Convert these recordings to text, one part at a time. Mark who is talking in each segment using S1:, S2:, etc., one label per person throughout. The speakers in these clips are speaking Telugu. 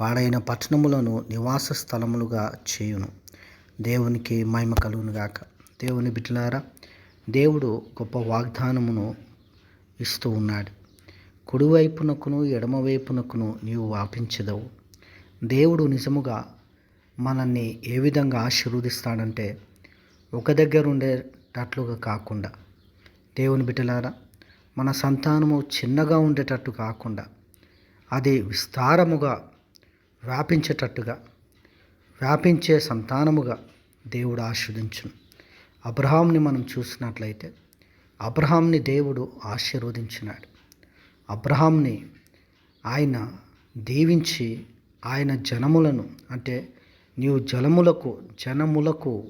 S1: పాడైన పట్టణములను నివాస స్థలములుగా చేయును. దేవునికి మహిమ కలుగునుగాక దేవుని బిడ్డలారా దేవుడు గొప్ప వాగ్దానమును ఇస్తూ ఉన్నాడు. కుడివైపునకును ఎడమవైపునకును నీవు వ్యాపించదవు దేవుడు నిజముగా మనల్ని ఏ విధంగా ఆశీర్వదిస్తాడంటే ఒక దగ్గర ఉండేటట్లుగా కాకుండా. దేవుని బిడ్డలారా మన సంతానము చిన్నగా ఉండేటట్టు కాకుండా అది విస్తారముగా వ్యాపించేటట్టుగా వ్యాపించే సంతానముగా దేవుడు ఆశీర్వదించును. అబ్రహాంని మనం చూసినట్లయితే అబ్రహాంని దేవుడు ఆశీర్వదించినాడు. అబ్రహాంని ఆయన దీవించి ఆయన జనములను అంటే నీవు జలములకు జనములకు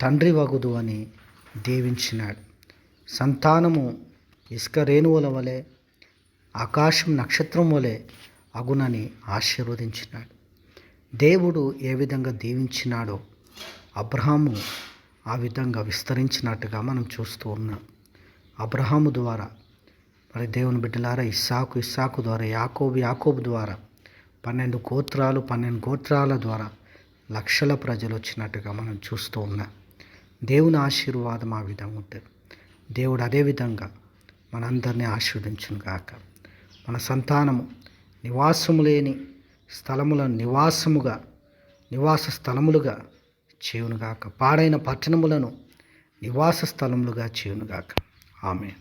S1: తండ్రి వగుదు అని దీవించినాడు. సంతానము ఇసుక రేణువుల వలె ఆకాశం నక్షత్రం వలె అగునని ఆశీర్వదించినాడు. దేవుడు ఏ విధంగా దీవించినాడో అబ్రహాము ఆ విధంగా విస్తరించినట్టుగా మనం చూస్తూ ఉన్నాం. అబ్రహాము ద్వారా మరి దేవుని బిడ్డలారా ఇస్సాకు ఇస్సాకు ద్వారా యాకోబు యాకోబు ద్వారా పన్నెండు గోత్రాలు పన్నెండు గోత్రాల ద్వారా లక్షల ప్రజలు వచ్చినట్టుగా మనం చూస్తూ ఉన్నాం. దేవుని ఆశీర్వాదం ఆ విధంగా ఉంటుంది. దేవుడు అదే విధంగా మనందరినీ ఆశీర్వదించును కాక మన సంతానము నివాసము లేని స్థలములను నివాసముగా నివాస స్థలములుగా చేయునుగాక. పాడైన పట్టణములను నివాస స్థలములుగా చేయునుగాక. ఆమె